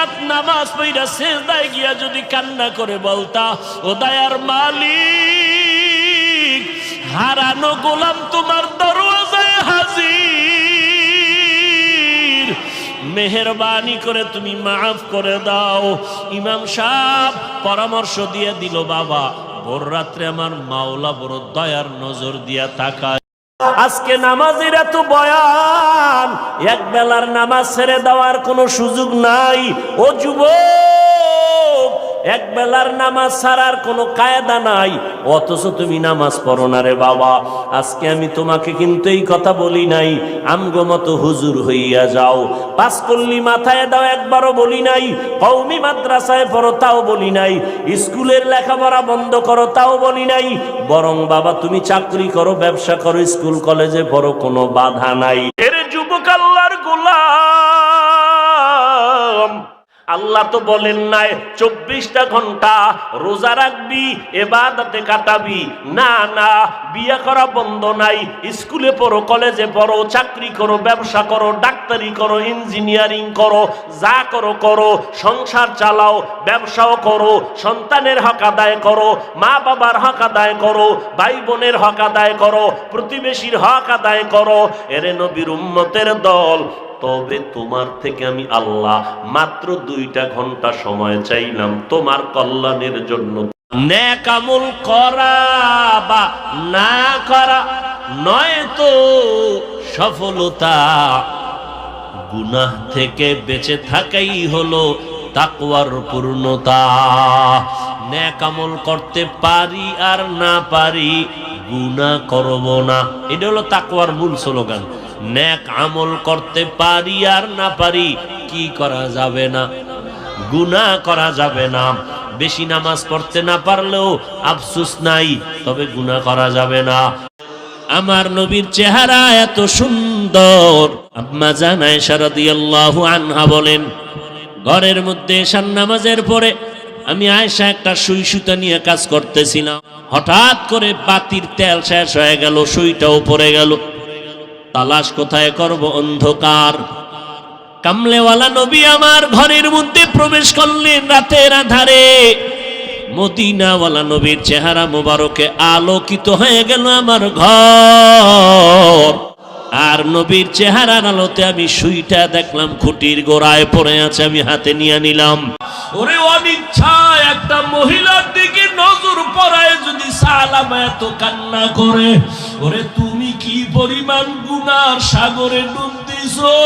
রাকাত নামাজ পইরা সেজদায় গিয়া যদি কান্না করে বলতা, ও দয়ার মালিক, হারানো গোলাম তোমার দরওয়াজায় হাজির। মেহরবানি করে তুমি মাফ করে দাও। ইমাম সাহেব পরামর্শ দিয়ে দিল, বাবা, ভোর রাত্রে আমার মাওলা বড় দয়ার নজর দিয়া তাকায়। আজকে নামাজের এত বয়ান এক বেলার নামাজ ছেড়ে দেওয়ার কোনো সুযোগ নাই। ও যুবক এক বেলার নামাজ ছাড়ার কোনো কায়দা নাই, অথচ তুমি নামাজ পড়ো না রে বাবা। আজকে আমি তোমাকে কিন্তু এই কথা বলি নাই, আমগো মতো হুজুর হইয়া যাও। পাস করলি মাথায় দাও, একবারও বলি নাই কৌমি মাদ্রাসায় পড়ো, তাও বলি নাই, স্কুলের লেখাপড়া বন্ধ করো, তাও বলি নাই, বরং বাবা তুমি চাকরি করো, ব্যবসা করো, স্কুল কলেজে পড়ো, কোনো বাধা নাই। এর যুবক আল্লাহর গোলাম আল্লাহ তো বলেন নাই, চব্বিশটা ঘণ্টা রোজা রাখবি, এবাদাতে কাটাবি। না না, বিয়ে করা বন্ধ নাই। স্কুলে পড়ো, কলেজে পড়ো, চাকরি করো, ব্যবসা করো, ডাক্তারি করো, ইঞ্জিনিয়ারিং করো, যা করো করো, সংসার চালাও, ব্যবসাও করো, সন্তানের হক আদায় করো, মা বাবার হক আদায় করো, ভাই বোনের হক আদায় করো, প্রতিবেশীর হক আদায় করো। এরে নবীর উম্মতের দল তবে তোমার থেকে আমি আল্লাহ মাত্র দুইটা ঘণ্টা সময় চাইলাম তোমার কল্যাণের জন্য। ন্যাকামুল করা বা না করা নয় তো সফলতা। গুনাহ থেকে বেঁচে থাকাই হলো তাকওয়ার পূর্ণতা। ন্যাকামল করতে পারি আর না পারি গুনাহ করব না। এটা হলো তাকওয়ার মূল স্লোগান। ন্যাক আমল করতে পারি আর না পারি, কি করা যাবে না? গুনাহ করা যাবে না। বেশি নামাজ পড়তে না পারলেও আফসুস নাই, তবে গুনাহ করা যাবে না। আমার নবীর চেহারা এত সুন্দর। আম্মা জানায় সারাদিয়াল্লাহু আনহা বলেন, ঘরের মধ্যে এশার নামাজের পরে আমি আয়সা একটা সুই সুতা নিয়ে কাজ করতেছিলাম। হঠাৎ করে বাতির তেল শেষ হয়ে গেল, সুইটাও পড়ে গেল। তালাশ কোথায় করব অন্ধকার? কামলেওয়ালা নবী আমার ঘরের মধ্যে প্রবেশ করলেন রাতের আধারে। মদিনাওয়ালা নবীর চেহারা মোবারকে আলোকিত হয়ে গেল আমার ঘর। আর নবীর চেহারার আলোতে আমি সুইটা দেখলাম, খুঁটির গোড়ায় পড়ে আছে, আমি হাতে নিয়ে নিলাম। ওরে অনিচ্ছায় একটা মহিলার দিকে নজর পড়ায় যদি সালাম এত কান্না করে, ওরে তুমি কি পরিমাণ গুনার সাগরে ডুব দিছো?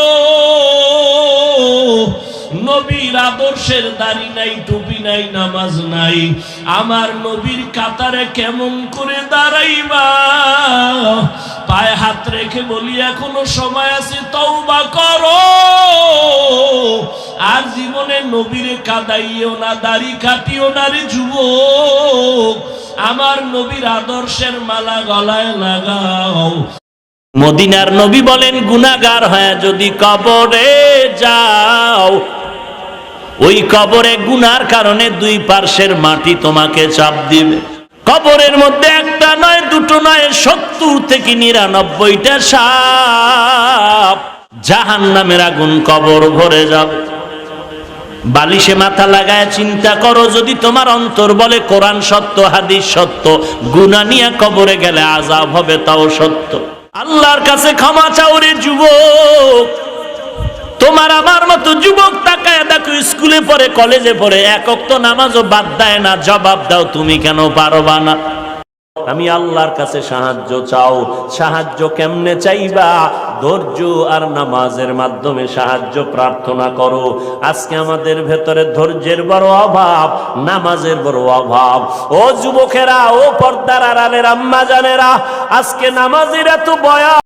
নবীর আদর্শের দাড়ি নাই, টুপি নাই, নামাজ নাই। আমার নবীর কাতারে কেমন করে দাঁড়াইবা? পায়ে হাত রেখে বলি, এখনও সময় আছে, তওবা করো। আর জীবনে নবীরে কাদাইও না, দাড়ি কাটিও না রে যুবক। আমার নবীর আদর্শের মালা গলায় লাগাও। মদিনার নবী বলেন গুনাগার হয়ে যদি কবরে যাও, ওই কবরে গুনার কারণে দুই পার্শ্বের মাটি তোমাকে চাপ দিবে। কবরের মধ্যে একটা নয়, দুটো নয়, সত্তর থেকে নিরানব্বইটা সাপ জাহান নামের আগুন কবর ভরে যাবে। বালিশে মাথা লাগায় চিন্তা করো, যদি তোমার অন্তর বলে কোরআন সত্য, হাদিস সত্য গুনা নিয়ে কবরে গেলে আজাব হবে, তাও সত্য। আল্লাহর কাছে ক্ষমা চাও রে যুবক। তোমার আমার মতো যুবক তাকায় দেখো, স্কুলে পড়ে, কলেজে পড়ে একক তো নামাজও বাদ দেয় না, জবাব দাও, তুমি কেন পারবা না? আমি আল্লাহর কাছে সাহায্য চাও, সাহায্য কেমনে চাইবা? ধৈর্য আর নামাজের মাধ্যমে সাহায্য প্রার্থনা করো। আজকে আমাদের ভেতরে ধৈর্যের বড় অভাব, নামাজের বড় অভাব। ও যুবকেরা, ও পর্দার আড়ালের আম্মা জানেরা আজকে নামাজের এত বয়া